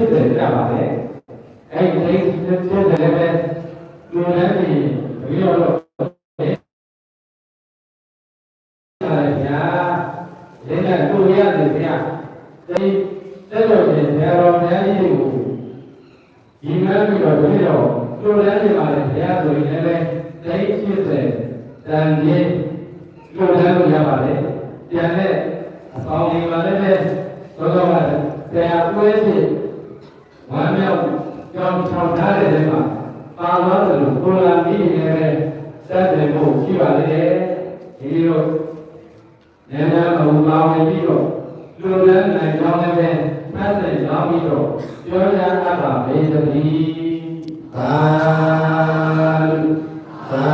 80ကြပါလေအဲ့ဒီသိ80လည်းပဲလူလည်းဒီပြီးတော့အဲ့ဒါဒီကတို့ရတယ်ဗျာဒီတက်တော်ရှင်ဆရာတော်များကြီးကိုဒီမဲ့ပြီးတော့ဒီတော့တို့လည်းဒီပါလေဘုရားဆိုရင်လည်းသိ80တန်ကြီးတို့လည်းလို့ရပါလေပြန်တဲ့အပေါင်းဒီပါလေသောသောကတရားပွဲစီ ဝမ်းမြောက်ကြောင်းထောင်ထားတဲ့နေမှာပါသွားတယ်လို့ကိုလာပြီးနေတယ်စက်တယ်ဖို့ရှိပါလေဒီလိုဉာဏ်ဉာဏ်အုံပါဝင်ပြီးတော့လူလန်းနိုင်ကြောင်းလည်းပဲဖတ်တယ်ကြောင်းပြီးတော့ပြောကြအပ်ပါမေတ္တိသာသာ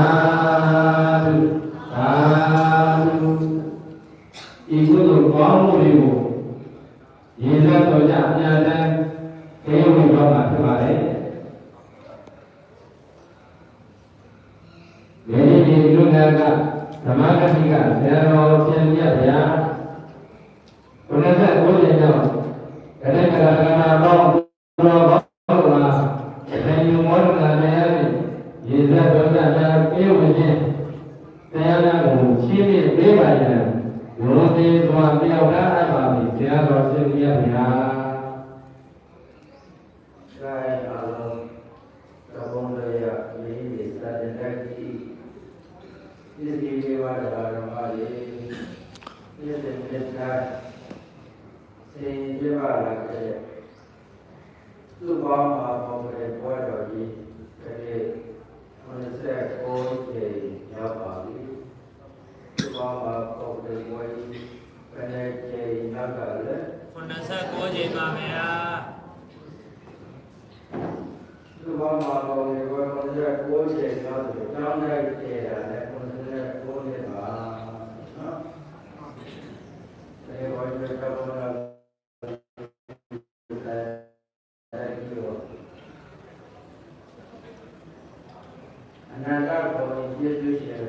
သာဤကုသိုလ်ကောင်းမှုတွေကိုရည်သက်တော်ကြအများတန်း ခေယဝင်တော့မှာဖြစ်ပါတယ်။ဒီနေ့ဒီလူနာကဓမ္မဂတိကဆရာတော်ရှင်မြတ်ဗျာဘုရားဆက်ကိုရင်တော့ကလေးကရကနာပေါင်းတော်ဘောလာဘယ်ယူမောဒနာနဲ့ရည်သက်တော်ကြအများခေယဝင်ခြင်းတရားနာကိုရှင်းပြပေးပါရန်ရိုသေစွာမြောက်ထားအပ်ပါပြီဆရာတော်ရှင်မြတ်ဗျာ isi ne wa da ranar mali isi ne ta sai yi ba la ke su ba ma ba mu da kwa da yi kare wani sai ko ke ya ba yi su ba ma ba da kwa yi kare ke ya ga le 89ချိန်ပါဗျာသူဘာမှမဟုတ်ဘူးဘာလို့လဲကိုယ်ကျေတော့တောင်းလိုက်ကျေတာလေကိုယ်လည်း ကိုယ်နဲ့ပါနော်ဒီဘာလို့ကတော့လာတယ်ဒီလိုအနာဂတ်ဘုံကျေးဇူးရှင်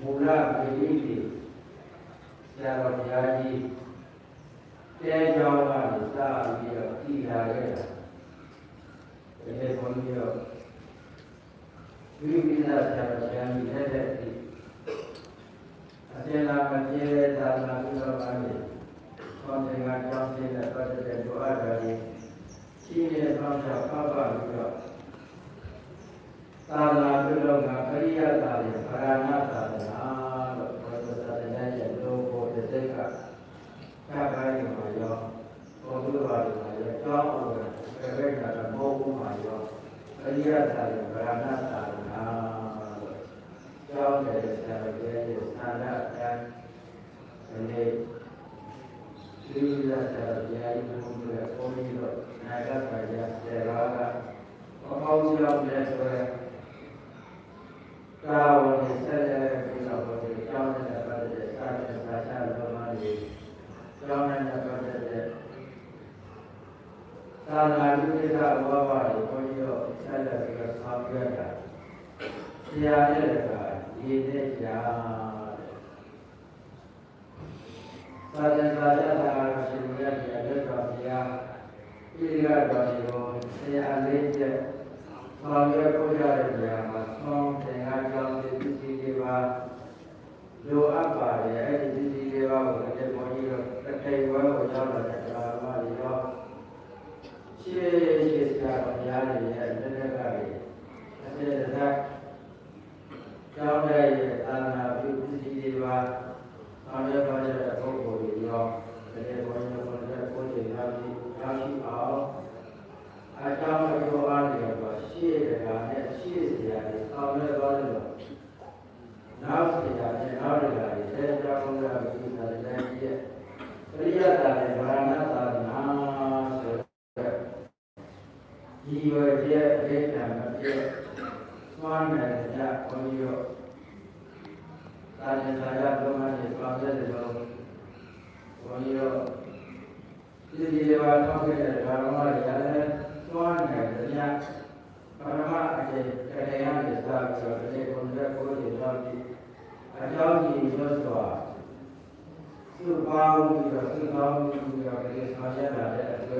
မူလပိဋိတိဆရာတော်ဘုရားကြီးတဲကြောင်းကနေစပြီးတော့တည်လာခဲ့တာဒီဘုန်းကြီးတို့ဝိပိဿဆရာတော်ဆရာကြီးလက်သက် ဒီအစင်လာမကျေသာသနာပြုတော်ပါလေ။ဆောင်းတင်ကကြောင်းတင်တဲ့ပတ်သက်တဲ့ဒုအားတော်ကြီးရှိနေတဲ့ဆောင်းချပပပြီးတော့သာသနာပြုတော်ကပရိယသာလေဗရဏသာသနာလို့ဘုရားသာသနာရဲ့လောဘောတစ်စိတ်ကခါခိုင်းမှာရောဘုရားဘာလို့လဲကြောင်းအောင်ပဲပဲကတော့မဟုတ်ဘူးမှာရောအရိယသာလေဗရဏသာသနာလို့ကြော င်းတဲ့ဆရာတော်ရဲ့သာသနာတရားဒီနေ့ဒီလိုဆရာတော်ရဲ့ဘုရားရဲ့ဘုန်းကြီးတို့နိုင်ကပါရဆရာတော်ကဘောပေါင်းကြောင်းတဲ့ဆိုရဲကာဝနေဆက်လက်ပြီးတော့ဘုရားကြောင်းတဲ့ပတ်သက်စာတဲ့စာချလောမကြီးကြောင်းတဲ့ပတ်သက်တဲ့သာနာပြုတဲ့ဘဝဝါကိုဘုန်းကြီးတို့ဆက်လက်ပြီးတော့ဆောင်ရွက်တာဆရာရဲ့က ဒီတဲ့ကြာသာသနာ့သာသနာရှင်ရဲ့အလက်တော်ဘုရားဤရတော်ဒီကိုဆရာလေးချက်ဆောင်ရွက်ဖို့ရတဲ့နေရာမှာဆောင်းသင်္ဃာကြောင့်ဒီပစ္စည်းတွေပါလိုအပ်ပါတယ်အဲ့ဒီပစ္စည်းတွေပါကိုလည်းဘုန်းကြီးတို့တစ်ထိပ်ဝဲကိုရောက်လာတဲ့ဓမ္မတွေတော့ရှေးရှေးစကားဘုရားတွေရဲ့လက်လက်ကတွေအစေတသာကျောင်းရဲ့သာနာပြုပစ္စည်းတွေပါဆောင်ရွက်ပါတဲ့ပုဂ္ဂိုလ်တွေရောဒီဘုန်းကြီးဘုန်းကြီးကိုယ်ကြီးထားပြီးထားရှိအောင်အကြောင်းအကျိုးအားတွေတော့ရှေးတကာနဲ့ရှေးစရာတွေဆောင်ရွက်ပါလို့ နောက်စရာနဲ့နောက်တကာတွေသေချာဘုရားကိုသာလည်းရဲ့ပရိယတာနဲ့ဗရဏသာသနာဆိုဒီဝရပြအဋ္ဌာမပြသွမ်းတယ်ကြဘုန်းကြီးတို့သာသနာ့ဘုရားနဲ့သွားတဲ့လို့ဘုန်းကြီးတို့ဒီဒီလေးပါထောက်ခဲ့တဲ့ဓမ္မတွေလည်းသွမ်းတယ်ကြပရမအကျေကရေယနဲ့သာဆိုတဲ့ဘုန်းကြီးကိုယ်ကြီးတော်ပြီး အကြောင်းကြီးရွတ်စွာသုပေါင်းပြီးတော့သုပေါင်းပြီးတော့ဒီဆောင်ရတာလည်း